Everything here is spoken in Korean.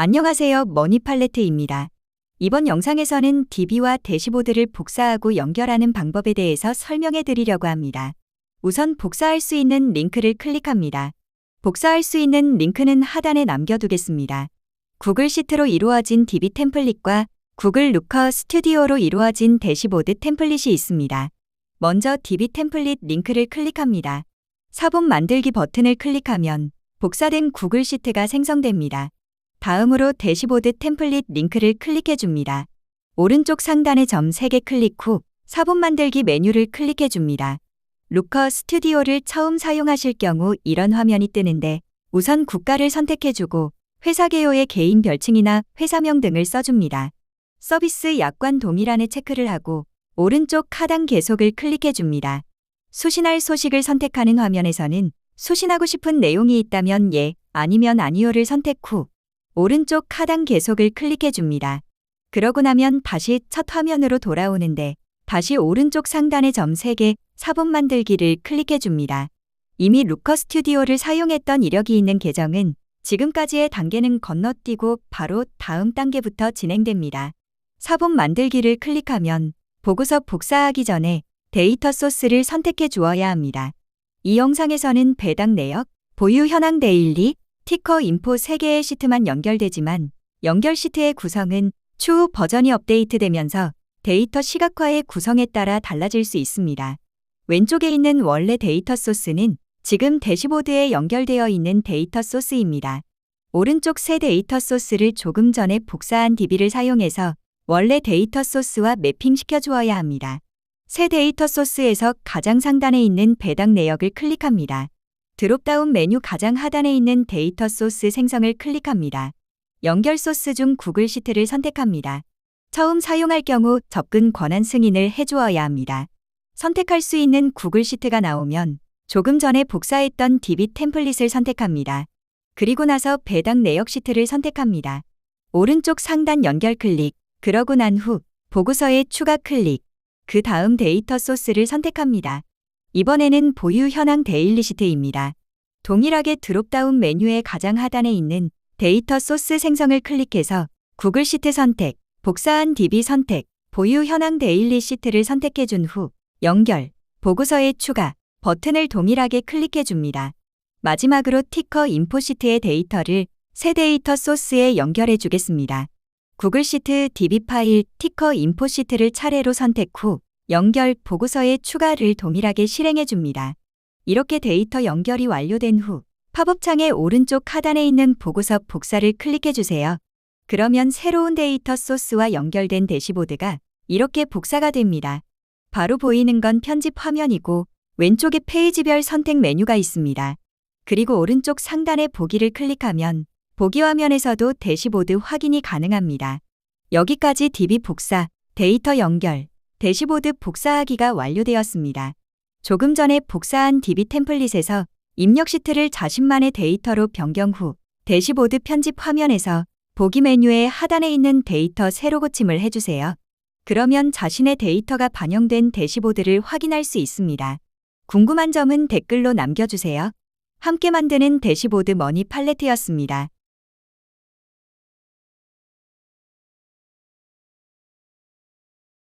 안녕하세요. 머니 팔레트입니다. 이번 영상에서는 DB와 대시보드를 복사하고 연결하는 방법에 대해서 설명해 드리려고 합니다. 우선 복사할 수 있는 링크를 클릭합니다. 복사할 수 있는 링크는 하단에 남겨두겠습니다. 구글 시트로 이루어진 DB 템플릿과 구글 루커 스튜디오로 이루어진 대시보드 템플릿이 있습니다. 먼저 DB 템플릿 링크를 클릭합니다. 사본 만들기 버튼을 클릭하면 복사된 구글 시트가 생성됩니다. 다음으로 대시보드 템플릿 링크를 클릭해 줍니다. 오른쪽 상단의 점 3개 클릭 후 사본 만들기 메뉴를 클릭해 줍니다. 루커 스튜디오를 처음 사용하실 경우 이런 화면이 뜨는데 우선 국가를 선택해 주고 회사 개요의 개인 별칭이나 회사명 등을 써줍니다. 서비스 약관 동일한에 체크를 하고 오른쪽 하단 계속을 클릭해 줍니다. 수신할 소식을 선택하는 화면에서는 수신하고 싶은 내용이 있다면 예, 아니면 아니요를 선택 후 오른쪽 하단 계속을 클릭해 줍니다. 그러고 나면 다시 첫 화면으로 돌아오는데 다시 오른쪽 상단의 점 3개 사본 만들기를 클릭해 줍니다. 이미 루커 스튜디오를 사용했던 이력이 있는 계정은 지금까지의 단계는 건너뛰고 바로 다음 단계부터 진행됩니다. 사본 만들기를 클릭하면 보고서 복사하기 전에 데이터 소스를 선택해 주어야 합니다. 이 영상에서는 배당 내역, 보유 현황 데일리, 티커 인포 3개의 시트만 연결되지만 연결 시트의 구성은 추후 버전이 업데이트되면서 데이터 시각화의 구성에 따라 달라질 수 있습니다. 왼쪽에 있는 원래 데이터 소스는 지금 대시보드에 연결되어 있는 데이터 소스입니다. 오른쪽 새 데이터 소스를 조금 전에 복사한 DB를 사용해서 원래 데이터 소스와 매핑시켜 주어야 합니다. 새 데이터 소스에서 가장 상단에 있는 배당 내역을 클릭합니다. 드롭다운 메뉴 가장 하단에 있는 데이터 소스 생성을 클릭합니다. 연결 소스 중 구글 시트를 선택합니다. 처음 사용할 경우 접근 권한 승인을 해주어야 합니다. 선택할 수 있는 구글 시트가 나오면 조금 전에 복사했던 DB 템플릿을 선택합니다. 그리고 나서 배당 내역 시트를 선택합니다. 오른쪽 상단 연결 클릭, 그러고 난 후 보고서에 추가 클릭, 그 다음 데이터 소스를 선택합니다. 이번에는 보유 현황 데일리 시트입니다. 동일하게 드롭다운 메뉴의 가장 하단에 있는 데이터 소스 생성을 클릭해서 구글 시트 선택, 복사한 DB 선택, 보유 현황 데일리 시트를 선택해 준 후 연결, 보고서에 추가 버튼을 동일하게 클릭해 줍니다. 마지막으로 티커 인포 시트의 데이터를 새 데이터 소스에 연결해 주겠습니다. 구글 시트 DB 파일 티커 인포 시트를 차례로 선택 후 연결 보고서의 추가를 동일하게 실행해 줍니다. 이렇게 데이터 연결이 완료된 후 팝업 창의 오른쪽 하단에 있는 보고서 복사를 클릭해 주세요. 그러면 새로운 데이터 소스와 연결된 대시보드가 이렇게 복사가 됩니다. 바로 보이는 건 편집 화면이고 왼쪽에 페이지별 선택 메뉴가 있습니다. 그리고 오른쪽 상단의 보기를 클릭하면 보기 화면에서도 대시보드 확인이 가능합니다. 여기까지 DB 복사, 데이터 연결, 대시보드 복사하기가 완료되었습니다. 조금 전에 복사한 DB 템플릿에서 입력 시트를 자신만의 데이터로 변경 후 대시보드 편집 화면에서 보기 메뉴의 하단에 있는 데이터 새로 고침을 해주세요. 그러면 자신의 데이터가 반영된 대시보드를 확인할 수 있습니다. 궁금한 점은 댓글로 남겨주세요. 함께 만드는 대시보드 머니 팔레트였습니다.